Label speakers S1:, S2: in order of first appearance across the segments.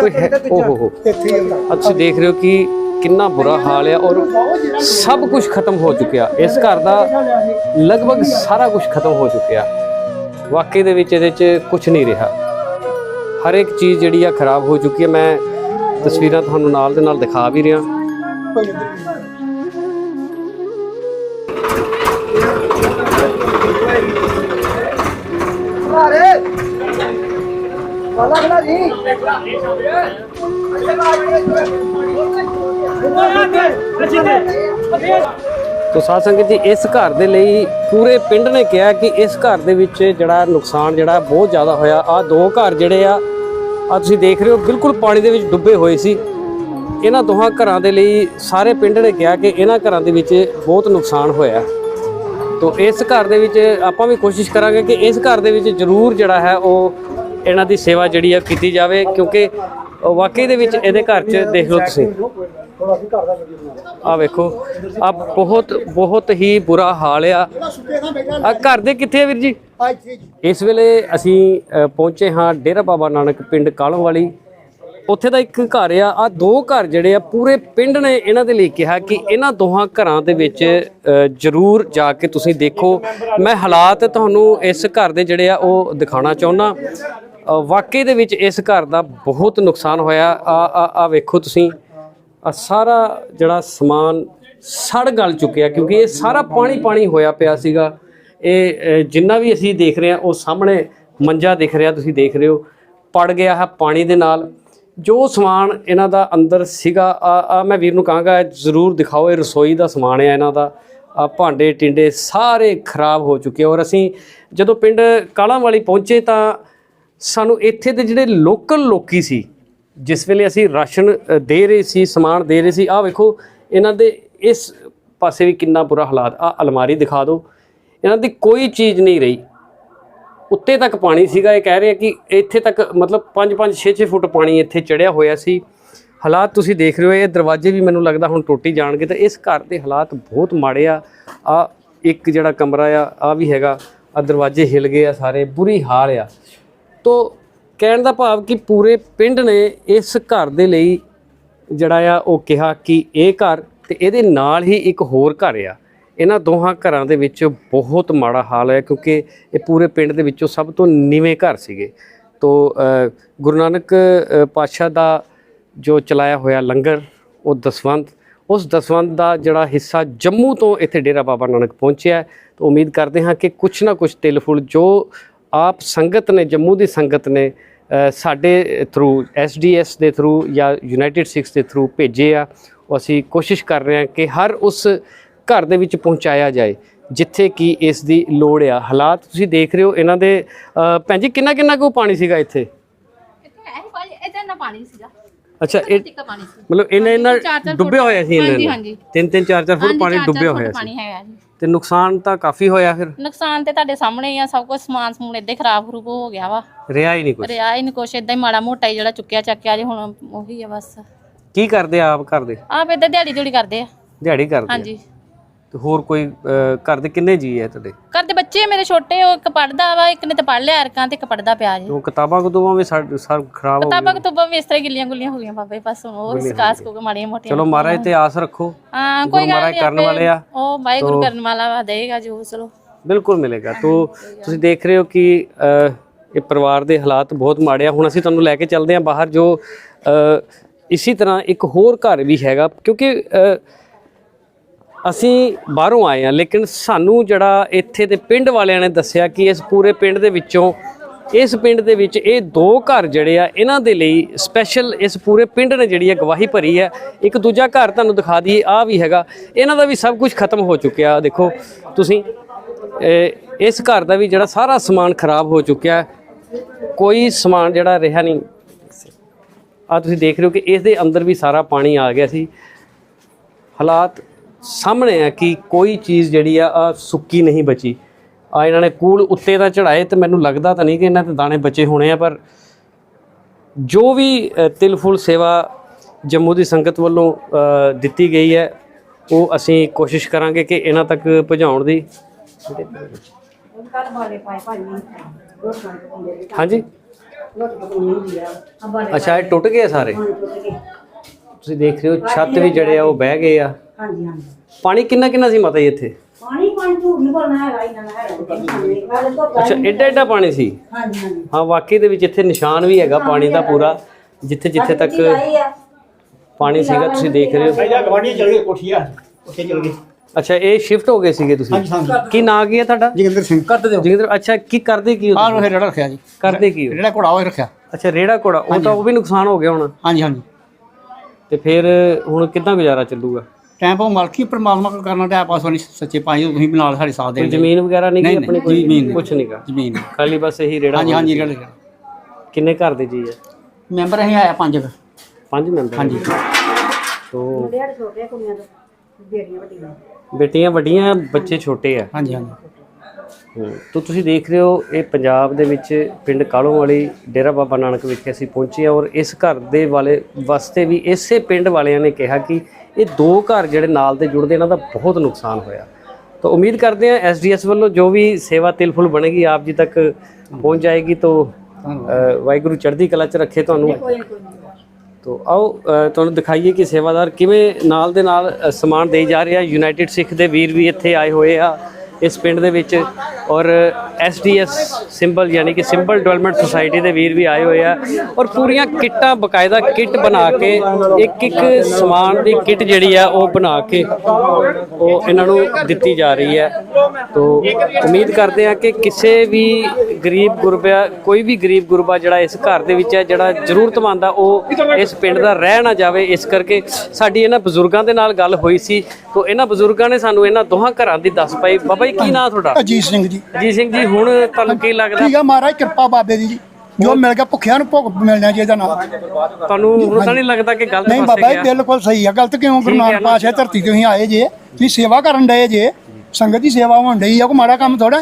S1: ਕੋਈ ਹੈ ਓ ਹੋ। ਹੋ
S2: ਇੱਥੇ ਹੀ ਹੁੰਦਾ
S1: ਆ। ਤੁਸੀਂ ਦੇਖ ਰਹੇ ਹੋ ਕਿ ਕਿੰਨਾ ਬੁਰਾ ਹਾਲ ਹੈ ਔਰ ਸਭ ਕੁਝ ਖਤਮ ਹੋ ਚੁੱਕਿਆ। ਇਸ ਘਰ ਦਾ ਲਗਭਗ ਸਾਰਾ ਕੁਝ ਖਤਮ ਹੋ ਚੁੱਕਿਆ। ਵਾਕਈ ਦੇ ਵਿੱਚ ਇਹਦੇ 'ਚ ਕੁਝ ਨਹੀਂ ਰਿਹਾ। ਹਰ ਇੱਕ ਚੀਜ਼ ਜਿਹੜੀ ਆ ਖਰਾਬ ਹੋ ਚੁੱਕੀ ਹੈ ਮੈਂ ਤਸਵੀਰਾਂ ਤੁਹਾਨੂੰ ਨਾਲ ਦੇ ਨਾਲ ਦਿਖਾ ਵੀ ਰਿਹਾ।
S2: ਵਾਲਾ ਖੜਾ ਜੀ
S1: ਤੋ ਸਾਧ ਸੰਗਤ ਜੀ, ਇਸ ਘਰ ਦੇ ਲਈ ਪੂਰੇ ਪਿੰਡ ਨੇ ਕਿਹਾ ਕਿ ਇਸ ਘਰ ਦੇ ਵਿੱਚ ਜਿਹੜਾ ਨੁਕਸਾਨ ਜਿਹੜਾ ਬਹੁਤ ਜ਼ਿਆਦਾ ਹੋਇਆ। ਆ ਦੋ ਘਰ ਜਿਹੜੇ ਆ ਆ ਤੁਸੀਂ ਦੇਖ ਰਹੇ ਹੋ, ਬਿਲਕੁਲ ਪਾਣੀ ਦੇ ਵਿੱਚ ਡੁੱਬੇ ਹੋਏ ਸੀ। ਇਹਨਾਂ ਦੋਹਾਂ ਘਰਾਂ ਦੇ ਲਈ ਸਾਰੇ ਪਿੰਡ ਨੇ ਕਿਹਾ ਕਿ ਇਹਨਾਂ ਘਰਾਂ ਦੇ ਵਿੱਚ ਬਹੁਤ ਨੁਕਸਾਨ ਹੋਇਆ। ਤੋ ਇਸ ਘਰ ਦੇ ਵਿੱਚ ਆਪਾਂ ਵੀ ਕੋਸ਼ਿਸ਼ ਕਰਾਂਗੇ ਕਿ ਇਸ ਘਰ ਦੇ ਵਿੱਚ ਜ਼ਰੂਰ ਜਿਹੜਾ ਹੈ ਉਹ ਇਹਨਾਂ ਦੀ ਸੇਵਾ ਜਿਹੜੀ ਆ ਕੀਤੀ ਜਾਵੇ, ਕਿਉਂਕਿ ਵਾਕਈ ਦੇ ਵਿੱਚ ਇਹਦੇ ਘਰ 'ਚ ਦੇਖ ਲਓ ਤੁਸੀਂ।
S2: ਥੋੜਾ
S1: ਆ ਵੇਖੋ ਆ ਬਹੁਤ ਬਹੁਤ ਹੀ ਬੁਰਾ ਹਾਲ ਆ। ਆ ਘਰ ਦੇ ਕਿੱਥੇ ਆ ਵੀਰ ਜੀ? ਇਸ ਵੇਲੇ ਅਸੀਂ ਪਹੁੰਚੇ ਹਾਂ ਡੇਰਾ ਬਾਬਾ ਨਾਨਕ ਪਿੰਡ ਕਾਲਮ ਵਾਲੀ ਉੱਥੇ ਦਾ ਇੱਕ ਘਰ ਆ ਆ ਦੋ ਘਰ ਜਿਹੜੇ ਆ, ਪੂਰੇ ਪਿੰਡ ਨੇ ਇਹਨਾਂ ਦੇ ਲਈ ਕਿਹਾ ਕਿ ਇਹਨਾਂ ਦੋਹਾਂ ਘਰਾਂ ਦੇ ਵਿੱਚ ਜ਼ਰੂਰ ਜਾ ਕੇ ਤੁਸੀਂ ਦੇਖੋ। ਮੈਂ ਹਾਲਾਤ ਤੁਹਾਨੂੰ ਇਸ ਘਰ ਦੇ ਜਿਹੜੇ ਆ, ਉਹ ਦਿਖਾਉਣਾ ਚਾਹੁੰਦਾ। ਵਾਕਈ ਦੇ ਵਿੱਚ ਇਸ ਘਰ ਦਾ ਬਹੁਤ ਨੁਕਸਾਨ ਹੋਇਆ। ਆ ਆ ਆ ਵੇਖੋ ਤੁਸੀਂ। ਆ ਸਾਰਾ ਜਿਹੜਾ ਸਮਾਨ ਸੜ ਗਲ ਚੁੱਕਿਆ, ਕਿਉਂਕਿ ਇਹ ਸਾਰਾ ਪਾਣੀ ਪਾਣੀ ਹੋਇਆ ਪਿਆ ਸੀਗਾ। ਇਹ ਜਿੰਨਾ ਵੀ ਅਸੀਂ ਦੇਖ ਰਹੇ ਹਾਂ, ਉਹ ਸਾਹਮਣੇ ਮੰਜਾ ਦਿਖ ਰਿਹਾ, ਤੁਸੀਂ ਦੇਖ ਰਹੇ ਹੋ। ਪੜ ਗਿਆ ਹੈ ਪਾਣੀ ਦੇ ਨਾਲ। ਜੋ ਸਮਾਨ ਇਹਨਾਂ ਦਾ ਅੰਦਰ ਸੀਗਾ, ਆ ਆ ਮੈਂ ਵੀਰ ਨੂੰ ਕਹਾਂਗਾ, ਜ਼ਰੂਰ ਦਿਖਾਓ, ਇਹ ਰਸੋਈ ਦਾ ਸਮਾਨ ਹੈ ਇਹਨਾਂ ਦਾ। ਆ ਭਾਂਡੇ, ਟਿੰਡੇ ਸਾਰੇ ਖਰਾਬ ਹੋ ਚੁੱਕੇ ਔਰ ਅਸੀਂ ਜਦੋਂ ਪਿੰਡ ਕਾਲਾਂ ਵਾਲੀ ਪਹੁੰਚੇ ਤਾਂ ਸਾਨੂੰ ਇੱਥੇ ਦੇ ਜਿਹੜੇ ਲੋਕਲ ਲੋਕੀ ਸੀ, ਜਿਸ ਵੇਲੇ ਅਸੀਂ ਰਾਸ਼ਨ ਦੇ ਰਹੇ ਸੀ, ਸਮਾਨ ਦੇ ਰਹੇ ਸੀ, ਆਹ ਵੇਖੋ, ਇਹਨਾਂ ਦੇ ਇਸ ਪਾਸੇ ਵੀ ਕਿੰਨਾ ਬੁਰਾ ਹਾਲਾਤ ਆ ਅਲਮਾਰੀ ਦਿਖਾ ਦਿਓ। ਇਹਨਾਂ ਦੀ ਕੋਈ ਚੀਜ਼ ਨਹੀਂ ਰਹੀ। ਉੱਤੇ ਤੱਕ ਪਾਣੀ ਸੀਗਾ, ਇਹ ਕਹਿ ਰਹੇ ਕਿ ਇੱਥੇ ਤੱਕ ਮਤਲਬ 5-5 6-6 ਫੁੱਟ ਪਾਣੀ ਇੱਥੇ ਚੜਿਆ ਹੋਇਆ ਸੀ। ਹਾਲਾਤ ਤੁਸੀਂ ਦੇਖ ਰਹੇ ਹੋ, ਇਹ ਦਰਵਾਜ਼ੇ ਵੀ ਮੈਨੂੰ ਲੱਗਦਾ ਹੁਣ ਟੁੱਟੀ ਜਾਣਗੇ, ਤਾਂ ਇਸ ਘਰ ਦੇ ਹਾਲਾਤ ਬਹੁਤ ਮਾੜੇ ਆ। ਆ ਇੱਕ ਜਿਹੜਾ ਕਮਰਾ ਆ ਆ ਵੀ ਹੈਗਾ ਆ ਦਰਵਾਜ਼ੇ ਹਿਲ ਗਏ ਆ ਸਾਰੇ, ਬੁਰੀ ਹਾਲ ਆ। ਤੋ ਕਹਿਣ ਦਾ ਭਾਵ ਕਿ ਪੂਰੇ ਪਿੰਡ ਨੇ ਇਸ ਘਰ ਦੇ ਲਈ ਜਿਹੜਾ ਆ, ਉਹ ਕਿਹਾ ਕਿ ਇਹ ਘਰ ਤੇ ਇਹਦੇ ਨਾਲ ਹੀ ਇੱਕ ਹੋਰ ਘਰ ਆ। ਇਹਨਾਂ ਦੋਹਾਂ ਘਰਾਂ ਦੇ ਵਿੱਚ ਬਹੁਤ ਮਾੜਾ ਹਾਲ ਹੈ ਕਿਉਂਕਿ ਇਹ ਪੂਰੇ ਪਿੰਡ ਦੇ ਵਿੱਚੋਂ ਸਭ ਤੋਂ ਨੀਵੇਂ ਘਰ ਸੀਗੇ। ਤੋ ਗੁਰੂ ਨਾਨਕ ਪਾਤਸ਼ਾਹ ਦਾ ਜੋ ਚਲਾਇਆ ਹੋਇਆ ਲੰਗਰ, ਉਹ ਦਸਵੰਤ ਉਸ ਦਸਵੰਤ ਦਾ ਜਿਹੜਾ ਹਿੱਸਾ ਜੰਮੂ ਤੋਂ ਇੱਥੇ ਡੇਰਾ ਬਾਬਾ ਨਾਨਕ ਪਹੁੰਚਿਆ। ਤਾਂ, ਉਮੀਦ ਕਰਦੇ ਹਾਂ ਕਿ ਕੁਛ ਨਾ ਕੁਛ ਤਿਲ ਫੁੱਲ ਜੋ ਆਪ ਸੰਗਤ ਨੇ ਜੰਮੂ ਦੀ ਸੰਗਤ ਨੇ ਸਾਡੇ ਥਰੂ ਐਸਡੀਐਸ ਦੇ ਥਰੂ ਜਾਂ ਯੂਨਾਈਟਿਡ ਸਿਕਸ ਦੇ ਥਰੂ ਭੇਜੇ ਆ। ਉਹ ਅਸੀਂ ਕੋਸ਼ਿਸ਼ ਕਰ ਰਹੇ ਹਾਂ ਕਿ ਹਰ ਉਸ ਘਰ ਦੇ ਵਿੱਚ ਪਹੁੰਚਾਇਆ ਜਾਏ ਜਿੱਥੇ ਕਿ ਇਸ ਦੀ ਲੋੜ ਆ। ਹਾਲਾਤ ਤੁਸੀਂ ਦੇਖ ਰਹੇ ਹੋ ਇਹਨਾਂ ਦੇ ਭੈਣ ਜੀ ਕਿੰਨਾ ਕਿੰਨਾ ਕੁ ਪਾਣੀ ਸੀਗਾ ਇੱਥੇ?
S3: ਇੱਥੇ ਨਾ ਪਾਣੀ ਸੀਗਾ।
S1: ਅੱਛਾ ਇਹ
S3: ਟਿੱਕਾ ਪਾਣੀ ਸੀ।
S1: ਮਤਲਬ ਇਹਨਾਂ ਇਹਨਾਂ ਡੁੱਬਿਆ ਹੋਇਆ ਸੀ ਇਹਨਾਂ
S3: ਹਾਂਜੀ।
S1: ਤਿੰਨ ਤਿੰਨ ਚਾਰ ਚਾਰ ਫੁੱਟ ਪਾਣੀ
S3: ਫੁੱਟ
S1: ਹੋਇਆ ਸੀ।
S3: ਪਾਣੀ ਹੈਗਾ
S1: ਤੇ ਨੁਕਸਾਨ ਤਾਂ ਕਾਫੀ ਹੋਇਆ ਫਿਰ।
S3: ਨੁਕਸਾਨ ਤੇ ਤੁਹਾਡੇ ਸਾਹਮਣੇ ਹੀ ਆ ਸਭ ਕੁਝ ਸਮਾਨ ਸਮੂਨ ਏਦਾਂ ਹੀ ਖਰਾਬ ਖਰੂਬ ਹੋ ਗਿਆ ਵਾ।
S1: ਰਿਹਾ ਹੀ ਨਹੀਂ ਕੁਝ
S3: ਰਿਆ ਹੀ ਨਹੀਂ ਕੁਛ ਏਦਾਂ ਹੀ ਮਾੜਾ ਮੋਟਾ ਹੀ ਜਿਹੜਾ ਚੁੱਕਿਆ ਚੱਕਿਆ ਜੇ ਹੁਣ ਉਹੀ ਆ ਬਸ।
S1: ਕੀ ਕਰਦੇ ਆ ਆਪ ਕਰਦੇ
S3: ਆਪ ਏਦਾਂ ਦਿਹਾੜੀ ਦਿਹੜੀ ਕਰਦੇ ਆ।
S1: ਦਿਹਾੜੀ ਕਰਦੇ ਆ?
S3: ਹਾਂਜੀ।
S1: ਤੇ ਹੋਰ ਕੋਈ ਘਰ ਦੇ ਕਿੰਨੇ ਜੀ ਹੈ ਤੁਹਾਡੇ?
S3: ਕਰਦੇ ਬੱਚੇ ਮੇਰੇ ਛੋਟੇ ਉਹ ਇੱਕ ਪੜਦਾ ਵਾ ਇੱਕ ਨੇ ਤਾਂ ਪੜ ਲਿਆ ਅਰਕਾਂ ਤੇ ਇੱਕ ਪੜਦਾ ਪਿਆ ਜੀ।
S1: ਉਹ ਕਿਤਾਬਾਂ ਕਤੂਬਾਂ ਵੀ ਸਭ ਖਰਾਬ ਹੋ
S3: ਕਿਤਾਬਾਂ ਕਤੂਬਾਂ ਵੀ ਇਸ ਤਰ੍ਹਾਂ ਗਿੱਲੀਆਂ ਗੁੱਲੀਆਂ ਹੋ ਗਈਆਂ ਬਾਬੇ ਬਸ ਉਹ ਸਕਾਸ ਕੋ ਮਾੜੀਆਂ ਮੋਟੀਆਂ
S1: ਚਲੋ ਮਹਾਰਾਜ ਤੇ ਆਸ ਰੱਖੋ।
S3: ਹਾਂ ਕੋਈ ਗੱਲ
S1: ਮਹਾਰਾਜ ਕਰਨ ਵਾਲੇ ਆ।
S3: ਉਹ ਵਾਹਿਗੁਰੂ ਕਰਨ ਵਾਲਾ ਵਾ ਦੇਗਾ ਜੋ ਚਲੋ
S1: ਬਿਲਕੁਲ ਮਿਲੇਗਾ। ਤੋ ਤੁਸੀਂ ਦੇਖ ਰਹੇ ਹੋ ਕਿ ਇਹ ਪਰਿਵਾਰ ਦੇ ਹਾਲਾਤ ਬਹੁਤ ਮਾੜੇ ਆ। ਹੁਣ ਅਸੀਂ ਤੁਹਾਨੂੰ ਲੈ ਕੇ ਚੱਲਦੇ ਹਾਂ ਬਾਹਰ ਜੋ ਇਸੇ ਤਰ੍ਹਾਂ ਇੱਕ ਹੋਰ ਘਰ ਵੀ ਹੈਗਾ। ਕਿਉਂਕਿ ਅਸੀਂ ਬਾਹਰੋਂ ਆਏ ਆ ਲੇਕਿਨ ਸਾਨੂੰ ਜਿਹੜਾ ਇੱਥੇ ਦੇ ਪਿੰਡ ਵਾਲਿਆਂ ਨੇ ਦੱਸਿਆ ਕਿ ਇਸ ਪੂਰੇ ਪਿੰਡ ਦੇ ਵਿੱਚੋਂ, ਇਸ ਪਿੰਡ ਦੇ ਵਿੱਚ ਇਹ ਦੋ ਘਰ ਜਿਹੜੇ ਆ, ਇਹਨਾਂ ਦੇ ਲਈ ਸਪੈਸ਼ਲ ਇਸ ਪੂਰੇ ਪਿੰਡ ਨੇ ਜਿਹੜੀ ਹੈ ਗਵਾਹੀ ਭਰੀ ਹੈ। ਇੱਕ ਦੂਜਾ ਘਰ ਤੁਹਾਨੂੰ ਦਿਖਾ ਦਈਏ ਆ ਵੀ ਹੈਗਾ। ਇਹਨਾਂ ਦਾ ਵੀ ਸਭ ਕੁਝ ਖਤਮ ਹੋ ਚੁੱਕਿਆ, ਦੇਖੋ ਤੁਸੀਂ ਇਸ ਘਰ ਦਾ ਵੀ ਜਿਹੜਾ ਸਾਰਾ ਸਮਾਨ ਖਰਾਬ ਹੋ ਚੁੱਕਿਆ ਕੋਈ ਸਮਾਨ ਜਿਹੜਾ ਰਿਹਾ ਨਹੀਂ। ਆ ਤੁਸੀਂ ਦੇਖ ਰਹੇ ਹੋ ਕਿ ਇਸ ਦੇ ਅੰਦਰ ਵੀ ਸਾਰਾ ਪਾਣੀ ਆ ਗਿਆ ਸੀ। ਹਾਲਾਤ ਸਾਹਮਣੇ ਆ ਕਿ ਕੋਈ ਚੀਜ਼ ਜਿਹੜੀ ਆ ਆ ਸੁੱਕੀ ਨਹੀਂ ਬਚੀ। ਆ ਇਹਨਾਂ ਨੇ ਕੂਲ ਉੱਤੇ ਤਾਂ ਚੜਾਏ ਤੇ ਮੈਨੂੰ ਲੱਗਦਾ ਤਾਂ ਨਹੀਂ ਕਿ ਇਹਨਾਂ ਤੇ ਦਾਣੇ ਬਚੇ ਹੋਣੇ ਆ ਪਰ ਜੋ ਵੀ ਤਿਲ ਫੁੱਲ ਸੇਵਾ ਜੰਮੂ ਦੀ ਸੰਗਤ ਵੱਲੋਂ ਦਿੱਤੀ ਗਈ ਹੈ ਉਹ ਅਸੀਂ ਕੋਸ਼ਿਸ਼ ਕਰਾਂਗੇ ਕਿ ਇਹਨਾਂ ਤੱਕ ਪਹੁੰਚਾਉਣ ਦੀ। ਹਾਂਜੀ। ਅੱਛਾ ਇਹ ਟੁੱਟ ਗਏ ਸਾਰੇ? ਤੁਸੀਂ ਦੇਖ ਰਹੇ ਹੋ ਛੱਤ ਵੀ ਜਿਹੜੇ ਆ ਉਹ ਬਹਿ ਗਏ ਆ।
S4: ਹਾਂਜੀ ਹਾਂਜੀ।
S1: ਪਾਣੀ ਕਿੰਨਾ ਕਿੰਨਾ ਸੀ ਮਾਤਾ ਜੀ ਇੱਥੇ?
S4: ਪਾਣੀ ਪਾਣੀ ਨਹੀਂ ਬੋਲਣਾ ਹੈਗਾ ਇਹਨਾਂ ਦਾ ਹੈਗਾ ਤੇ ਤੋਂ
S1: ਅੱਛਾ ਐਡਾ ਐਡਾ ਪਾਣੀ ਸੀ?
S4: ਹਾਂਜੀ ਹਾਂਜੀ।
S1: ਹਾਂ ਵਾਕਈ ਦੇ ਵਿੱਚ ਇੱਥੇ ਨਿਸ਼ਾਨ ਵੀ ਹੈਗਾ ਪਾਣੀ ਦਾ ਪੂਰਾ ਜਿੱਥੇ ਜਿੱਥੇ ਤੱਕ ਪਾਣੀ ਸੀਗਾ ਤੁਸੀਂ ਦੇਖ ਰਹੇ ਹੋ।
S2: ਇਹਦਾ ਗਵਾਂਢੀ ਚਲ ਗਏ ਕੋਠੀਆ ਉੱਥੇ ਚਲ ਗਏ।
S1: ਅੱਛਾ ਇਹ ਸ਼ਿਫਟ ਹੋ ਗਏ ਸੀਗੇ ਤੁਸੀਂ? ਕੀ ਨਾਂ ਕੀ ਹੈ ਤੁਹਾਡਾ?
S2: ਜਗਿੰਦਰ ਸਿੰਘ। ਕਰ ਦਿਓ।
S1: ਜਗਿੰਦਰ ਅੱਛਾ ਕੀ ਕਰਦੇ ਕੀ ਹੋ
S2: ਆਹ ਰੇੜਾ ਰੱਖਿਆ ਜੀ।
S1: ਕਰਦੇ ਕੀ ਹੋ?
S2: ਰੇੜਾ ਘੋੜਾ ਉਹ ਰੱਖਿਆ।
S1: ਅੱਛਾ ਰੇੜਾ ਕੋੜਾ ਉਹ ਤਾਂ ਉਹ ਵੀ ਨੁਕਸਾਨ ਹੋ ਗਿਆ ਹੋਣਾ।
S2: ਹਾਂਜੀ ਹਾਂਜੀ।
S1: ਤੇ ਫਿਰ ਹੁਣ ਕਿੱਦਾਂ ਗੁਜ਼ਾਰਾ ਚੱਲੂਗਾ?
S2: ਟਾਈਮ ਪਾਉ ਮਾਲਕੀ ਪਰਮਾਤਮਾ ਕੋ ਕਰਨਾ ਟਾਈਮ ਪਾਸ ਹੋਣੀ ਸੱਚੇ ਪਾਈ ਤੁਸੀਂ ਵੀ ਨਾਲ ਸਾਡੇ ਸਾਥ
S1: ਕੋਈ
S2: ਦੇ
S1: ਜ਼ਮੀਨ ਵਗੈਰਾ ਨਹੀਂ
S2: ਨਹੀਂ,
S1: ਆਪਣੀ
S2: ਨਹੀਂ,
S1: ਕੋਈ
S2: ਜ਼ਮੀਨ ਨਹੀਂ।
S1: ਕੁਝ ਨਹੀਂਗਾ
S2: ਜ਼ਮੀਨ
S1: ਖਾਲੀ ਬਸ ਇਹੀ ਰੇੜਾ
S2: ਹਾਂਜੀ ਹਾਂਜੀ ਰੇੜਾ। ਰੱਖਿਆ।
S1: ਕਿੰਨੇ ਘਰ ਦੇ ਜੀ ਹੈ
S2: ਮੈਂਬਰ ਅਸੀਂ ਆਇਆ ਪੰਜ ਕੁ।
S1: ਪੰਜ ਮੈਂਬਰ?
S2: ਹਾਂਜੀ।
S1: ਤੋਂ
S4: ਮੁੰਡੇ ਸਾਡੇ ਛੋਟੇ ਕੁੜੀਆਂ ਤੋਂ ਬੇੜੀਆਂ ਵੱਡੀਆਂ।
S1: ਬੇਟੀਆਂ ਵੱਡੀਆਂ ਬੱਚੇ ਛੋਟੇ ਆ।
S2: ਹਾਂਜੀ ਹਾਂਜੀ।
S1: ਤੋ ਤੁਸੀਂ ਦੇਖ ਰਹੇ ਹੋ, ਇਹ ਪੰਜਾਬ ਦੇ ਵਿੱਚ ਪਿੰਡ ਕਾਲੋਂ ਵਾਲੀ ਡੇਰਾ ਬਾਬਾ ਨਾਨਕ ਵਿਖੇ ਅਸੀਂ ਪਹੁੰਚੇ ਹਾਂ ਔਰ ਇਸ ਘਰ ਦੇ ਵਾਲੇ ਵਾਸਤੇ ਵੀ ਇਸੇ ਪਿੰਡ ਵਾਲਿਆਂ ਨੇ ਕਿਹਾ ਕਿ ਇਹ ਦੋ ਘਰ ਜਿਹੜੇ ਨਾਲ ਦੇ ਜੁੜਦੇ, ਇਹਨਾਂ ਦਾ ਬਹੁਤ ਨੁਕਸਾਨ ਹੋਇਆ। ਤਾਂ ਉਮੀਦ ਕਰਦੇ ਹਾਂ ਐਸਡੀਐਸ ਵੱਲੋਂ ਜੋ ਵੀ ਸੇਵਾ ਤਿਲਫੁਲ ਬਣੇਗੀ, ਆਪ ਜੀ ਤੱਕ ਪਹੁੰਚ ਜਾਏਗੀ। ਤੋ ਵਾਹਿਗੁਰੂ ਚੜ੍ਹਦੀ ਕਲਾ 'ਚ ਰੱਖੇ ਤੁਹਾਨੂੰ। ਤੋ ਆਓ ਤੁਹਾਨੂੰ ਦਿਖਾਈਏ ਕਿ ਸੇਵਾਦਾਰ ਕਿਵੇਂ ਨਾਲ ਦੇ ਨਾਲ ਸਮਾਨ ਦੇਈ ਜਾ ਰਿਹਾ। ਯੂਨਾਈਟਿਡ ਸਿੱਖ ਦੇ ਵੀਰ ਵੀ ਇੱਥੇ ਆਏ ਹੋਏ ਆ। ਇਸ ਪਿੰਡ ਦੇ ਵਿੱਚ ਔਰ ਐਸਡੀਐਸ ਸਿੰਬਲ ਯਾਨੀ ਕਿ ਸਿੰਬਲ ਡਿਵੈਲਪਮੈਂਟ ਸੁਸਾਇਟੀ ਦੇ ਵੀਰ ਵੀ ਆਏ ਹੋਏ ਆ ਔਰ ਪੂਰੀਆਂ ਕਿੱਟਾਂ, ਬਕਾਇਦਾ ਕਿੱਟ ਬਣਾ ਕੇ, ਇੱਕ ਇੱਕ ਸਮਾਨ ਦੀ ਕਿੱਟ ਜਿਹੜੀ ਆ ਉਹ ਬਣਾ ਕੇ ਉਹ ਇਹਨਾਂ ਨੂੰ ਦਿੱਤੀ ਜਾ ਰਹੀ ਹੈ। ਤੋ ਉਮੀਦ ਕਰਦੇ ਆ ਕਿ ਕਿਸੇ ਵੀ ਗਰੀਬ ਗੁਰਬਾ ਕੋਈ ਵੀ ਗਰੀਬ ਗੁਰਬਾ ਜਿਹੜਾ ਇਸ ਘਰ ਦੇ ਵਿੱਚ ਹੈ ਜਿਹੜਾ ਜ਼ਰੂਰਤਮੰਦ ਆ, ਉਹ ਇਸ ਪਿੰਡ ਦਾ ਰਹਿ ਨਾ ਜਾਵੇ। ਇਸ ਕਰਕੇ ਸਾਡੀ ਇਹਨਾਂ ਬਜ਼ੁਰਗਾਂ ਦੇ ਨਾਲ ਗੱਲ ਹੋਈ ਸੀ। ਤੋ ਇਹਨਾਂ ਬਜ਼ੁਰਗਾਂ ਨੇ ਸਾਨੂੰ ਇਹਨਾਂ ਦੋਹਾਂ ਘਰਾਂ ਦੀ ਦੱਸ ਪਾਈ। ਬਾਬਾ ਜੀ ਕੀ ਨਾਂ ਤੁਹਾਡਾ?
S5: ਅਜੀਤ ਸਿੰਘ ਜੀ।
S1: ਅਜੀਤ ਸਿੰਘ ਜੀ ਹੁਣ ਤੁਹਾਨੂੰ ਕੀ ਲੱਗਦਾ?
S5: ਠੀਕ ਆ ਮਹਾਰਾਜ ਕਿਰਪਾ ਬਾਬੇ ਦੀ ਜੀ। ਜੋ ਮਿਲ ਗਿਆ ਭੁੱਖਿਆਂ ਨੂੰ ਭੁੱਖ ਮਿਲਣਾ ਚਾਹੀਦਾ ਨਾਲ।
S1: ਤੁਹਾਨੂੰ ਹੁਣ ਤਾਂ ਨਹੀਂ ਲੱਗਦਾ ਕਿ ਗਲਤ
S5: ਨਹੀਂ ਬਾਬਾ ਜੀ ਬਿਲਕੁਲ ਸਹੀ ਆ। ਗਲਤ ਕਿਉਂ? ਗੁਰੂ ਨਾਨਕ। ਪਾਸ਼ਾ ਧਰਤੀ ਤੇ ਤੁਸੀਂ ਆਏ ਜੇ। ਤੁਸੀਂ ਸੇਵਾ ਕਰਨ ਡਏ ਜੇ। ਸੰਗਤ ਦੀ ਸੇਵਾ ਹੋਣ ਡਈ ਆ। ਕੋਈ ਮਾੜਾ ਕੰਮ ਥੋੜਾ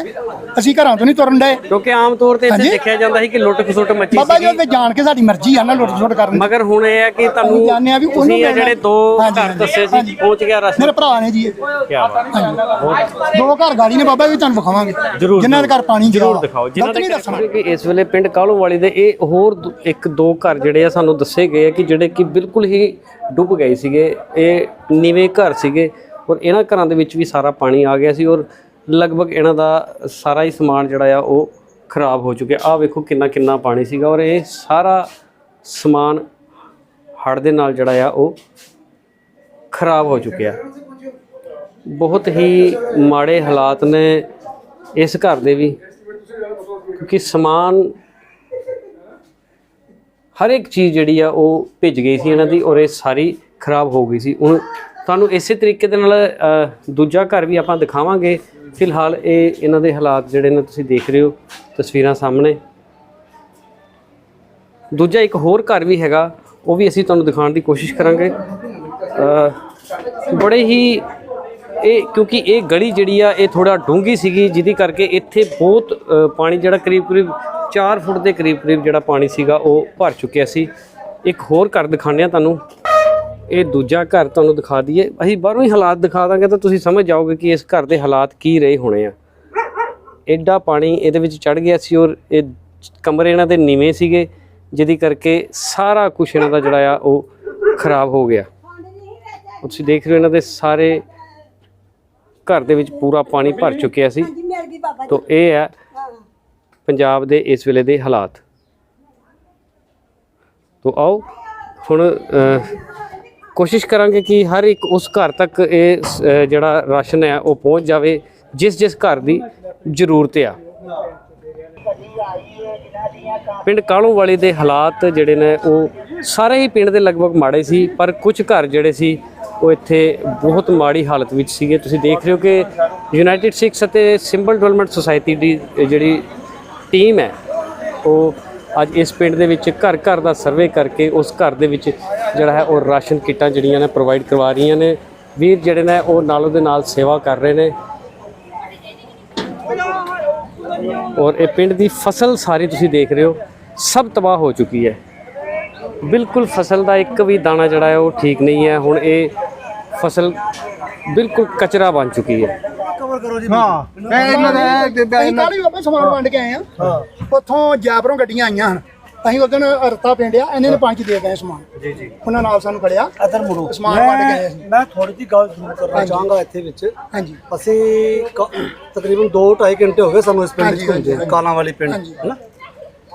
S5: ਅਸੀਂ ਘਰਾਂ ਤੋਂ ਨਹੀਂ ਤੁਰਨ ਡਏ।
S1: ਕਿਉਂਕਿ ਆਮ ਤੌਰ ਤੇ ਇੱਥੇ
S5: ਹਾਂਜੀ।
S1: ਦੇਖਿਆ ਜਾਂਦਾ ਸੀ ਕਿ ਲੁੱਟ ਖਸੁੱਟ ਮੱਚੀ
S5: ਬਾਬਾ ਜੀ
S1: ਸੀਗੀ।
S5: ਉਹਦੇ ਜਾਣ ਕੇ ਸਾਡੀ ਮਰਜ਼ੀ ਆ ਨਾ ਲੁੱਟ ਸੁੱਟ ਕਰਨ ਦੀ।
S1: ਮਗਰ ਹੁਣ ਇਹ ਹੈ ਕਿ ਤੁਹਾਨੂੰ
S5: ਜਾਣਦੇ ਆ ਵੀ ਉਹਨੂੰ
S1: ਤੁਸੀਂ ਇਹ
S5: ਮਿਲਣਾ।
S1: ਜਿਹੜੇ ਦੋ
S5: ਹਾਂਜੀ,
S1: ਘਰ
S5: ਹਾਂਜੀ,
S1: ਦੱਸੇ ਸੀ
S5: ਹਾਂਜੀ।
S1: ਪਹੁੰਚ ਗਿਆ ਰਸਤਾ।
S5: ਮੇਰੇ ਭਰਾ ਨੇ ਜੀ ਇਹ।
S1: ਕੀ ਬਾਤ
S5: ਦੋ ਘਰ ਗਾੜੀ ਨੇ ਬਾਬਾ ਜੀ ਤੁਹਾਨੂੰ ਵਿਖਾਵਾਂਗੇ।
S1: ਜ਼ਰੂਰ
S5: ਜਿਨ੍ਹਾਂ ਦੇ ਘਰ ਪਾਣੀ
S1: ਜ਼ਰੂਰ ਦਿਖਾਓ। ਜਿਨ੍ਹਾਂ ਦੇ
S5: ਨਹੀਂ ਦੱਸਣਾ।
S1: ਇਸ ਵੇਲੇ ਪਿੰਡ ਕਾਲੋਂ ਵਾਲੀ ਦੇ ਇਹ ਹੋਰ ਦੋ- ਇੱਕ ਦੋ ਘਰ ਜਿਹੜੇ ਆ ਸਾਨੂੰ ਦੱਸੇ ਗਏ ਆ ਕਿ ਜਿਹੜੇ ਕਿ ਬਿਲਕੁਲ ਹੀ ਡੁੱਬ ਗਏ ਸੀਗੇ। ਇਹ ਨੀਵੇਂ ਘਰ ਸੀਗੇ ਔਰ ਇਹਨਾਂ ਘਰਾਂ ਦੇ ਵਿੱਚ ਵੀ ਸਾਰਾ ਪਾਣੀ ਆ ਗਿਆ ਸੀ ਔਰ ਲਗਭਗ ਇਹਨਾਂ ਦਾ ਸਾਰਾ ਹੀ ਸਮਾਨ ਜਿਹੜਾ ਆ ਉਹ ਖਰਾਬ ਹੋ ਚੁੱਕਿਆ। ਆ ਵੇਖੋ ਕਿੰਨਾ ਕਿੰਨਾ ਪਾਣੀ ਸੀਗਾ ਔਰ ਇਹ ਸਾਰਾ ਸਮਾਨ ਹੜ੍ਹ ਦੇ ਨਾਲ ਜਿਹੜਾ ਆ ਉਹ ਖਰਾਬ ਹੋ ਚੁੱਕਿਆ। ਬਹੁਤ ਹੀ ਮਾੜੇ ਹਾਲਾਤ ਨੇ ਇਸ ਘਰ ਦੇ ਵੀ, ਕਿਉਂਕਿ ਸਮਾਨ ਹਰ ਇੱਕ ਚੀਜ਼ ਜਿਹੜੀ ਆ ਉਹ ਭਿੱਜ ਗਈ ਸੀ ਇਹਨਾਂ ਦੀ ਔਰ ਇਹ ਸਾਰੀ ਖਰਾਬ ਹੋ ਗਈ ਸੀ। ਹੁਣ ਤੁਹਾਨੂੰ ਇਸੇ ਤਰੀਕੇ ਦੇ ਨਾਲ ਦੂਜਾ ਘਰ ਵੀ ਆਪਾਂ ਦਿਖਾਵਾਂਗੇ। ਫਿਲਹਾਲ ਇਹ ਇਹਨਾਂ ਦੇ ਹਾਲਾਤ ਜਿਹੜੇ ਨੇ ਤੁਸੀਂ ਦੇਖ ਰਹੇ ਹੋ, ਤਸਵੀਰਾਂ ਸਾਹਮਣੇ। ਦੂਜਾ ਇੱਕ ਹੋਰ ਘਰ ਵੀ ਹੈਗਾ, ਉਹ ਵੀ ਅਸੀਂ ਤੁਹਾਨੂੰ ਦਿਖਾਉਣ ਦੀ ਕੋਸ਼ਿਸ਼ ਕਰਾਂਗੇ। ਬੜੇ ਹੀ ਇਹ, ਕਿਉਂਕਿ ਇਹ ਗਲੀ ਜਿਹੜੀ ਆ, ਇਹ ਥੋੜਾ ਡੂੰਗੀ ਸੀਗੀ, ਜਿਹਦੀ ਕਰਕੇ ਇੱਥੇ ਬਹੁਤ ਪਾਣੀ ਜਿਹੜਾ ਕਰੀਬ ਕਰੀਬ 4 ਫੁੱਟ ਦੇ ਕਰੀਬ ਕਰੀਬ ਜਿਹੜਾ ਪਾਣੀ ਸੀਗਾ, ਉਹ ਭਰ ਚੁੱਕਿਆ ਸੀ। ਇੱਕ ਹੋਰ ਘਰ ਦਿਖਾਉਂਦੇ ਆ ਤੁਹਾਨੂੰ। ਇਹ ਦੂਜਾ ਘਰ ਤੁਹਾਨੂੰ ਦਿਖਾ ਦਈਏ। ਅਸੀਂ ਬਾਹਰੋਂ ਹੀ ਹਾਲਾਤ ਦਿਖਾ ਦਾਂਗੇ ਤਾਂ ਤੁਸੀਂ ਸਮਝ ਜਾਓਗੇ ਕਿ ਇਸ ਘਰ ਦੇ ਹਾਲਾਤ ਕੀ ਰਹੇ ਹੋਣੇ ਆ। ਐਡਾ ਪਾਣੀ ਇਹਦੇ ਵਿੱਚ ਚੜ ਗਿਆ ਸੀ ਔਰ ਇਹ ਕਮਰੇ ਇਹਨਾਂ ਦੇ ਨੀਵੇਂ ਸੀਗੇ ਜਿਹਦੀ ਕਰਕੇ ਸਾਰਾ ਕੁਝ ਇਹਨਾਂ ਦਾ ਜਿਹੜਾ ਆ ਉਹ ਖਰਾਬ ਹੋ ਗਿਆ। ਤੁਸੀਂ ਦੇਖ ਰਹੇ ਹੋ ਇਹਨਾਂ ਦੇ ਸਾਰੇ ਘਰ ਦੇ ਵਿੱਚ ਪੂਰਾ ਪਾਣੀ ਭਰ ਚੁੱਕਿਆ ਸੀ। ਤੋਂ ਇਹ ਹੈ। ਪੰਜਾਬ ਦੇ ਇਸ ਵੇਲੇ ਦੇ ਹਾਲਾਤ। ਤੋਂ ਆਓ ਹੁਣ ਕੋਸ਼ਿਸ਼ ਕਰਾਂਗੇ ਕਿ ਹਰ ਇੱਕ ਉਸ ਘਰ ਤੱਕ ਇਹ ਜਿਹੜਾ ਰਾਸ਼ਨ ਹੈ ਉਹ ਪਹੁੰਚ ਜਾਵੇ, ਜਿਸ ਜਿਸ ਘਰ ਦੀ ਜ਼ਰੂਰਤ ਆ। ਪਿੰਡ ਕਾਲੋਂ ਵਾਲੇ ਦੇ ਹਾਲਾਤ ਜਿਹੜੇ ਨੇ, ਉਹ ਸਾਰੇ ਹੀ ਪਿੰਡ ਦੇ ਲਗਭਗ ਮਾੜੇ ਸੀ, ਪਰ ਕੁਝ ਘਰ ਜਿਹੜੇ ਸੀ, ਉਹ ਇੱਥੇ ਬਹੁਤ ਮਾੜੀ ਹਾਲਤ ਵਿੱਚ ਸੀਗੇ। ਤੁਸੀਂ ਦੇਖ ਰਹੇ ਹੋ ਕਿ ਯੂਨਾਈਟਿਡ ਸਿਕਸ ਅਤੇ ਸਿੰਬਲ ਡਿਵੈਲਪਮੈਂਟ ਸੁਸਾਇਟੀ ਦੀ ਜਿਹੜੀ ਟੀਮ ਹੈ, ਉਹ ਅੱਜ ਇਸ ਪਿੰਡ ਦੇ ਵਿੱਚ ਘਰ ਘਰ ਦਾ ਸਰਵੇ ਕਰਕੇ ਉਸ ਘਰ ਦੇ ਵਿੱਚ ਜਿਹੜਾ ਹੈ ਉਹ ਰਾਸ਼ਨ ਕਿੱਟਾਂ ਜਿਹੜੀਆਂ ਨੇ ਪ੍ਰੋਵਾਈਡ ਕਰਵਾ ਰਹੀਆਂ ਨੇ। ਵੀਰ ਜਿਹੜੇ ਨੇ ਉਹ ਨਾਲੋਂ ਦੇ ਨਾਲ ਸੇਵਾ ਕਰ ਰਹੇ ਨੇ। ਔਰ ਇਹ ਪਿੰਡ ਦੀ ਫਸਲ ਸਾਰੀ ਤੁਸੀਂ ਦੇਖ ਰਹੇ ਹੋ, ਸਭ ਤਬਾਹ ਹੋ ਚੁੱਕੀ ਹੈ। ਬਿਲਕੁਲ ਫਸਲ ਦਾ ਇੱਕ ਵੀ ਦਾਣਾ ਜਿਹੜਾ ਹੈ ਉਹ ਠੀਕ ਨਹੀਂ ਹੈ। ਹੁਣ ਇਹ ਫਸਲ ਬਿਲਕੁਲ ਕਚਰਾ ਬਣ ਚੁੱਕੀ ਹੈ।
S2: ਹਾਂ। ਇਹ ਇਹਨਾਂ ਦਾ
S5: ਅਸੀਂ ਕੱਲ੍ਹ ਹੀ ਬਾਬਾ ਸਮਾਨ ਵੰਡ ਕੇ ਆਏ ਆ। ਉੱਥੋਂ ਜੈਪੁਰੋਂ ਗੱਡੀਆਂ ਆਈਆਂ ਹਨ। ਅਸੀਂ ਉਦੋਂ ਰਤਾ ਪਿੰਡਿਆ ਇਹਨੇ ਨੇ ਪੰਜ ਦੇ ਗਏ ਸਮਾਨ।
S6: ਜੀ ਜੀ।
S5: ਉਹਨਾਂ ਨਾਲ ਸਾਨੂੰ ਖੜਿਆ
S6: ਇਧਰ ਮੁੜੋ।
S5: ਸਮਾਨ ਵੰਡ ਗਏ ਅਸੀਂ
S6: ਮੈਂ ਥੋੜੀ ਜਿਹੀ ਗੱਲ ਜ਼ਰੂਰ ਕਰਨਾ
S5: ਹਾਂਜੀ।
S6: ਚਾਹਾਂਗਾ ਇੱਥੇ ਵਿੱਚ।
S5: ਹਾਂਜੀ।
S6: ਅਸੀਂ ਕ- ਤਕਰੀਬਨ 2.5 ਘੰਟੇ ਹੋ ਗਏ ਸਾਨੂੰ ਇਸ ਪਿੰਡ
S5: ਹਾਂਜੀ,
S6: ਵਿੱਚ ਘੁੰਮਦੇ
S5: ਹਾਂਜੀ।
S6: ਕਾਲਾਂ ਵਾਲੀ ਪਿੰਡ
S5: ਹਾਂਜੀ।
S6: ਹੈਨਾ?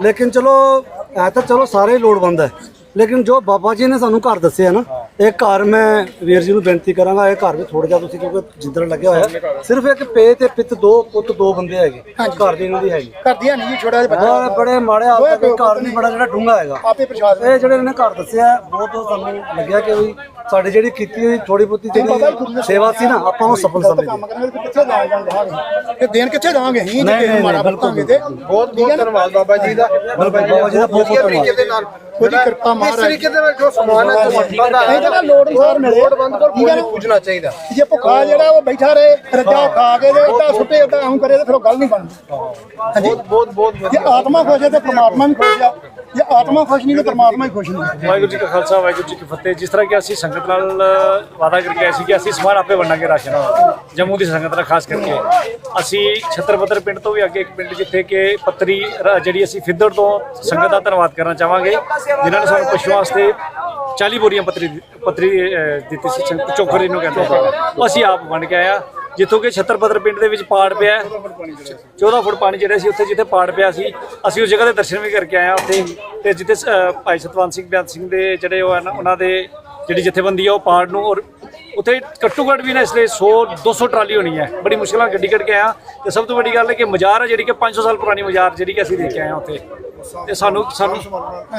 S6: ਲੇਕਿਨ ਚਲੋ ਐ ਤਾਂ ਚਲੋ ਸਾਰੇ ਲੋੜਵੰਦ ਹੈ। ਲੇਕਿਨ ਜੋ ਬਾਬਾ ਜੀ ਨੇ ਸਾਨੂੰ ਘਰ ਦੱਸਿਆ ਨਾ ਇਹ ਘਰ ਮੈਂ ਵੀਰ ਜੀ ਨੂੰ ਬੇਨਤੀ ਕਰਾਂਗਾ ਇਹ ਘਰ ਵੀ ਥੋੜਾ ਜਿਹਾ ਤੁਸੀਂ ਕਿਉਂਕਿ ਜਿੱਦਣ ਲੱਗਿਆ ਹੋਇਆ ਸਿਰਫ ਇੱਕ ਪੇ ਤੇ ਪਿੱਤ ਦੋ ਪੁੱਤ ਦੋ ਬੰਦੇ ਹੈਗੇ। ਘਰ ਦੀ ਇਹਨਾਂ ਦੀ ਹੈਗੀ।
S5: ਕਰਦੀ ਹੈ ਨਹੀਂ ਜੀ ਛੋਟਾ ਜਿਹਾ ਬੱਚਾ।
S6: ਬੜੇ ਬੜੇ ਮਾੜੇ ਹਾਲਤ ਦੇ ਘਰ ਨਹੀਂ ਬੜਾ ਜਿਹੜਾ ਡੂੰਘਾ ਹੈਗਾ।
S5: ਆਪੇ ਪ੍ਰਸ਼ਾਦ
S6: ਇਹ ਜਿਹੜੇ ਇਹਨੇ ਘਰ ਦੱਸਿਆ ਬਹੁਤ ਸਾਨੂੰ ਲੱਗਿਆ ਕਿ ਵੀ ਸਾਡੀ ਜਿਹੜੀ ਕੀਤੀ ਹੋਈ ਥੋੜੀ ਬਹੁਤੀ ਜਿਹੜੀ ਸੇਵਾ ਸੀ ਨਾ ਆਪਾਂ ਉਹ ਸਫਲ ਸਮਝਦੇ
S5: ਕੰਮ ਕਰਾਂਗੇ ਤੇ ਕਿੱਥੇ ਜਾਣ ਜਾਵਾਂਗੇ ਤੇ ਦੇਣ ਕਿੱਥੇ ਜਾਵਾਂਗੇ ਅਸੀਂ? ਜੇ
S6: ਬਿਲਕੁਲ,
S5: ਵਰਤਾਂਗੇ ਤੇ। ਬਹੁਤ ਬਹੁਤ ਧੰਨਵਾਦ ਬਾਬਾ ਜੀ ਦਾ।
S6: ਬਾਬਾ ਜੀ ਦਾ ਬਹੁਤ ਬਹੁਤ ਧੰਨਵਾਦ।
S5: ਉਹਦੀ ਕਿਰਪਾ ਮਹਾਰਾਜ
S7: ਤਰੀਕੇ ਦੇ ਨਾਲ ਜੋ ਸਮਾਨ ਹੈ ਵਰਤਦਾ
S5: ਨਹੀਂ ਤਾਂ ਨਾ ਲੋੜ ਅਨੁਸਾਰ ਮਿਲੇ।
S7: ਲੋੜਵੰਦ ਕੋਲ
S5: ਠੀਕ ਹੈ ਨਾ?
S7: ਪੁੱਛਣਾ ਚਾਹੀਦਾ।
S5: ਜੇ ਭੁੱਖਾ ਜਿਹੜਾ ਉਹ ਬੈਠਾ ਰਹੇ ਰੱਜਾ ਖਾ ਕੇ ਤੇ ਉਦਾਂ ਸੁੱਟੇ ਉਦਾਂ ਆਉਂ ਕਰੇ ਤੇ ਫਿਰ ਉਹ ਗੱਲ ਨਹੀਂ ਬਣਦੀ। ਹਾਂਜੀ।
S7: ਬਹੁਤ ਬਹੁਤ
S5: ਜੇ ਆਤਮਾ ਖੁਸ਼ ਹੈ ਤੇ ਪ੍ਰਮਾਤਮਾ ਵੀ ਖੁਸ਼ ਆ। ਜੇ ਆਤਮਾ ਖੁਸ਼ ਨਹੀਂ ਤੇ ਪ੍ਰਮਾਤਮਾ ਹੀ ਖੁਸ਼ ਨਹੀਂ।
S8: ਵਾਹਿਗੁਰੂ ਜੀ ਕਾ ਖਾਲਸਾ, ਵਾਹਿਗੁਰੂ ਜੀ ਕੀ ਫਤਿਹ। ਜਿਸ ਤਰ੍ਹਾਂ ਕਿ ਅਸੀਂ ਸੰਗਤ ਨਾਲ ਵਾਅਦਾ ਕਰਕੇ ਆਏ ਸੀ ਕਿ ਅਸੀਂ ਸਮਾਨ ਆਪੇ ਵੰਡਾਂਗੇ ਰਾਸ਼ਨ ਜੰਮੂ ਦੀ ਸੰਗਤ ਨਾਲ ਖਾਸ ਕਰਕੇ। ਅਸੀਂ ਛਤਰਪਤਰ ਪਿੰਡ ਤੋਂ ਵੀ ਅੱਗੇ ਇੱਕ ਪਿੰਡ ਜਿੱਥੇ ਕਿ ਪੱਤਰੀ ਰ- ਜਿਹੜੀ ਅਸੀਂ ਫਿੱਦੜ ਤੋਂ ਸੰਗਤ ਦਾ ਧੰਨਵਾਦ ਕਰਨਾ ਚਾਹਾਂਗੇ, ਜਿਨ੍ਹਾਂ ਨੇ ਸਾਨੂੰ ਪਸ਼ੂਆਂ ਵਾਸਤੇ 40 ਬੋਰੀਆਂ ਪੱਤਰੀ ਪੱਤਰੀ ਦਿੱਤੀ ਸੀ ਸੰਗ- ਚੋਖਰੀ ਨੂੰ ਕਹਿੰਦੇ ਆ। ਉਹ ਅਸੀਂ ਆਪ ਵੰਡ ਕੇ ਆਇਆ ਜਿੱਥੋਂ ਕਿ ਛਤਰਪਤਰ ਪਿੰਡ ਦੇ ਵਿੱਚ ਪਾੜ ਪਿਆ ਹੈ। 14 ਫੁੱਟ ਪਾਣੀ ਜਿਹੜਾ ਸੀ ਉੱਥੇ ਜਿੱਥੇ ਪਾੜ ਪਿਆ ਸੀ। ਅਸੀਂ ਉਸ ਜਗ੍ਹਾ ਦੇ ਦਰਸ਼ਨ ਵੀ ਕਰਕੇ ਆਏ ਹਾਂ ਉੱਥੇ। ਤੇ ਜਿੱਥੇ ਅ, ਭਾਈ ਸਤਵੰਤ ਸਿੰਘ ਬਿਆਨ ਸਿੰਘ ਦੇ ਜਿਹੜੇ ਉਹ ਹਨ ਉਹਨਾਂ ਦੇ ਜਿਹੜੀ ਜਥੇਬੰਦੀ ਆ ਉਹ ਪਾੜ ਨੂੰ ਔਰ ਉੱਥੇ ਘੱਟੋ ਘੱਟ ਵੀ ਨਾ ਇਸ ਲਈ 100 200 ਟਰਾਲੀ ਹੋਣੀ ਹੈ। ਬੜੀ ਮੁਸ਼ਕਿਲ ਨਾਲ ਗੱਡੀ ਕੱਢ ਕੇ ਆਇਆ ਤੇ ਸਭ ਤੋਂ ਵੱਡੀ ਗੱਲ ਹੈ ਕਿ ਮਜ਼ਾਰ ਹੈ ਜਿਹੜੀ ਕਿ 500 ਸਾਲ ਪੁਰਾਣੀ ਮਜ਼ਾਰ ਜਿਹੜੀ ਕਿ ਅਸੀਂ ਦੇਖ ਕੇ ਆਏ ਹਾਂ ਉੱਥੇ। ਤੇ ਸਾਨੂੰ ਸਾਨੂੰ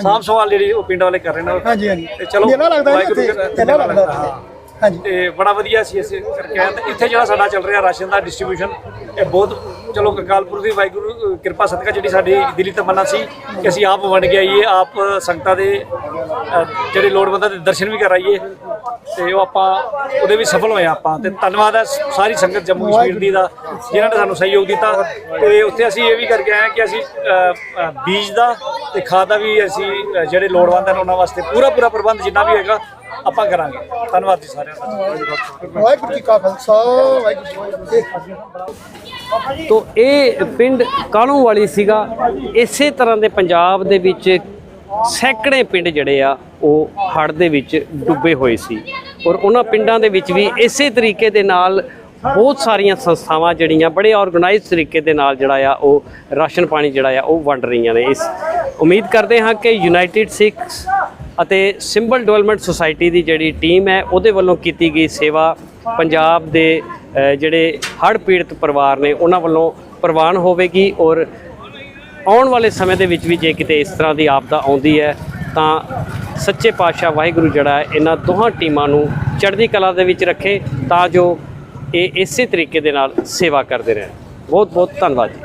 S8: ਸਾਂਭ ਸਵਾਲ ਜਿਹੜੀ ਉਹ ਪਿੰਡ ਵਾਲੇ ਕਰ ਰਹੇ ਨੇ।
S5: ਹਾਂਜੀ ਹਾਂਜੀ।
S8: ਤੇ ਚਲੋ
S5: ਮੇਲਾ ਲੱਗਦਾ ਜੀ
S8: ਵਾਹਿਗੁਰੂ
S5: ਇੱਥੇ।
S8: ਜੀ ਦਾ-
S5: ਮੇਲਾ ਲੱਗਦਾ
S8: ਹਾਂ।
S5: ਹਾਂਜੀ।
S8: ਤੇ ਬੜਾ ਵਧੀਆ ਸੀ ਅਸੀਂ ਕਰਕੇ। ਆਏ ਤੇ ਇੱਥੇ ਜਿਹੜਾ ਸਾਡਾ ਚੱਲ ਰਿਹਾ ਰਾਸ਼ਨ ਦਾ ਡਿਸਟ੍ਰੀਬਿਊਸ਼ਨ ਇਹ ਬਹੁਤ, ਚਲੋ ਅਕਾਲਪੁਰ ਦੀ ਵਾਹਿਗੁਰੂ ਕਿਰਪਾ ਸਦਕਾ ਜਿਹੜੀ ਸਾਡੀ ਦਿੱਲੀ ਤਮੰਨਾ ਸੀ ਕਿ ਅਸੀਂ ਆਪ ਵੰਡ ਕੇ ਆਈਏ, ਆਪ ਸੰਗਤਾਂ ਦੇ ਜਿਹੜੇ ਲੋੜਵੰਦਾਂ ਦੇ ਦਰਸ਼ਨ ਵੀ ਕਰਾਈਏ ਤੇ ਉਹ ਆਪਾਂ, ਉਹਦੇ ਵਿੱਚ ਸਫਲ ਹੋਏ ਆਪਾਂ। ਤੇ ਧੰਨਵਾਦ ਹੈ ਸਾਰੀ ਸੰਗਤ ਜੰਮੂ ਕਸ਼ਮੀਰ ਦੀ ਦਾ, ਜਿਨ੍ਹਾਂ ਨੇ ਸਾਨੂੰ ਸਹਿਯੋਗ ਦਿੱਤਾ। ਤੇ ਉੱਥੇ ਅਸੀਂ ਇਹ ਵੀ ਕਰਕੇ ਆਏ ਹਾਂ ਕਿ ਅਸੀਂ ਬੀਜ ਦਾ ਤੇ ਖਾਦ ਦਾ ਵੀ ਅਸੀਂ ਜਿਹੜੇ ਲੋੜਵੰਦ ਹਨ ਉਹਨਾਂ ਵਾਸਤੇ ਪੂਰਾ ਪੂਰਾ ਪ੍ਰਬੰਧ ਜਿੰਨਾ ਵੀ ਹੋਏਗਾ ਆਪਾਂ ਕਰਾਂਗੇ। ਧੰਨਵਾਦ ਜੀ ਸਾਰਿਆਂ ਦਾ।
S5: ਵਾਹਿਗੁਰੂ ਜੀ ਕਾ ਖਾਲਸਾ, ਵਾਹਿਗੁਰੂ ਜੀ ਕੀ
S1: ਤੋ ਇਹ ਪਿੰਡ ਕਾਲੋਂ ਵਾਲੀ ਸੀਗਾ? ਇਸੇ ਤਰ੍ਹਾਂ ਦੇ ਪੰਜਾਬ ਦੇ ਵਿੱਚ ਸੈਂਕੜੇ ਪਿੰਡ ਜਿਹੜੇ ਆ, ਉਹ ਹੜ੍ਹ ਦੇ ਵਿੱਚ ਡੁੱਬੇ ਹੋਏ ਸੀ। ਔਰ ਉਹਨਾਂ ਪਿੰਡਾਂ ਦੇ ਵਿੱਚ ਵੀ ਇਸੇ ਤਰੀਕੇ ਦੇ ਨਾਲ ਬਹੁਤ ਸਾਰੀਆਂ ਸੰਸਥਾਵਾਂ ਜਿਹੜੀਆਂ ਬੜੇ ਆਰਗੇਨਾਈਜ਼ਡ ਤਰੀਕੇ ਦੇ ਨਾਲ ਜਿਹੜਾ ਆ ਉਹ ਰਾਸ਼ਨ ਪਾਣੀ ਜਿਹੜਾ ਆ ਉਹ ਵੰਡ ਰਹੀਆਂ ਨੇ। ਇਸ ਉਮੀਦ ਕਰਦੇ ਹਾਂ ਕਿ ਯੂਨਾਈਟਿਡ ਸਿੱਖਸ ਅਤੇ ਸਿੰਬਲ ਡਿਵੈਲਪਮੈਂਟ ਸੁਸਾਇਟੀ ਦੀ ਜਿਹੜੀ ਟੀਮ ਹੈ, ਉਹਦੇ ਵੱਲੋਂ ਕੀਤੀ ਗਈ ਸੇਵਾ ਪੰਜਾਬ ਦੇ ਜਿਹੜੇ ਹੜ੍ਹ ਪੀੜਤ ਪਰਿਵਾਰ ਨੇ, ਉਹਨਾਂ ਵੱਲੋਂ ਪ੍ਰਵਾਨ ਹੋਵੇਗੀ ਔਰ ਆਉਣ ਵਾਲੇ ਸਮੇਂ ਦੇ ਵਿੱਚ ਵੀ ਜੇ ਕਿਤੇ ਇਸ ਤਰ੍ਹਾਂ ਦੀ ਆਪਦਾ ਆਉਂਦੀ ਹੈ, ਤਾਂ ਸੱਚੇ ਪਾਤਸ਼ਾਹ ਵਾਹਿਗੁਰੂ ਜਿਹੜਾ ਹੈ, ਇਹਨਾਂ ਦੋਹਾਂ ਟੀਮਾਂ ਨੂੰ ਚੜ੍ਹਦੀ ਕਲਾ ਦੇ ਵਿੱਚ ਰੱਖੇ ਤਾਂ ਜੋ ਇਹ ਇਸੇ ਤਰੀਕੇ ਦੇ ਨਾਲ ਸੇਵਾ ਕਰਦੇ ਰਹਿਣ ਬਹੁਤ ਬਹੁਤ ਧੰਨਵਾਦ ਜੀ।